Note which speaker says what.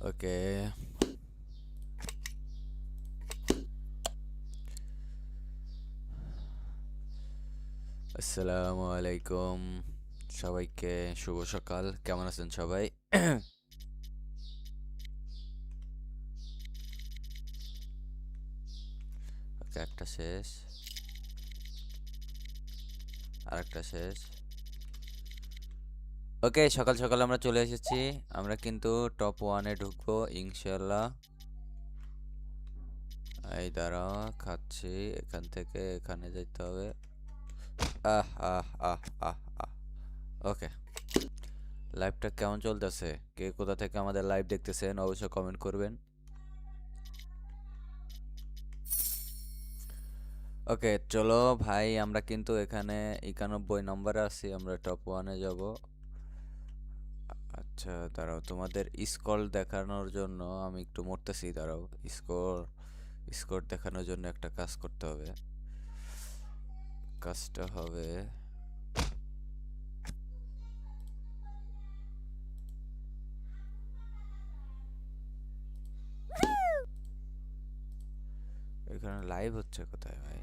Speaker 1: ওকে আসসালামু আলাইকুম সবাইকে শুভ সকাল কেমন আছেন সবাই একটা শেষ আরেকটা শেষ ওকে সকাল সকাল আমরা চলে এসেছি। আমরা কিন্তু টপ ওয়ানে ঢুকবো ইনশাল্লাহ এই দাঁড়া খাচ্ছি। এখান থেকে এখানে যেতে হবে। আহ আহ আহ আহ আহ। ওকে লাইভটা কেমন চলতেছে? কে কোথা থেকে আমাদের লাইভ দেখতেছেন, অবশ্যই কমেন্ট করবেন। ওকে চলো ভাই, আমরা কিন্তু এখানে একানব্বই নম্বরে আছি, আমরা টপ ওয়ানে যাব। আচ্ছা দাঁড়াও, তোমাদের স্কল দেখানোর জন্য আমি একটু মরতেছি, দাঁড়াও, স্কোর স্কোর দেখানোর জন্য একটা কাজ করতে হবে। কাজটা হবে এখানে লাইভ হচ্ছে কোথায়, ভাই?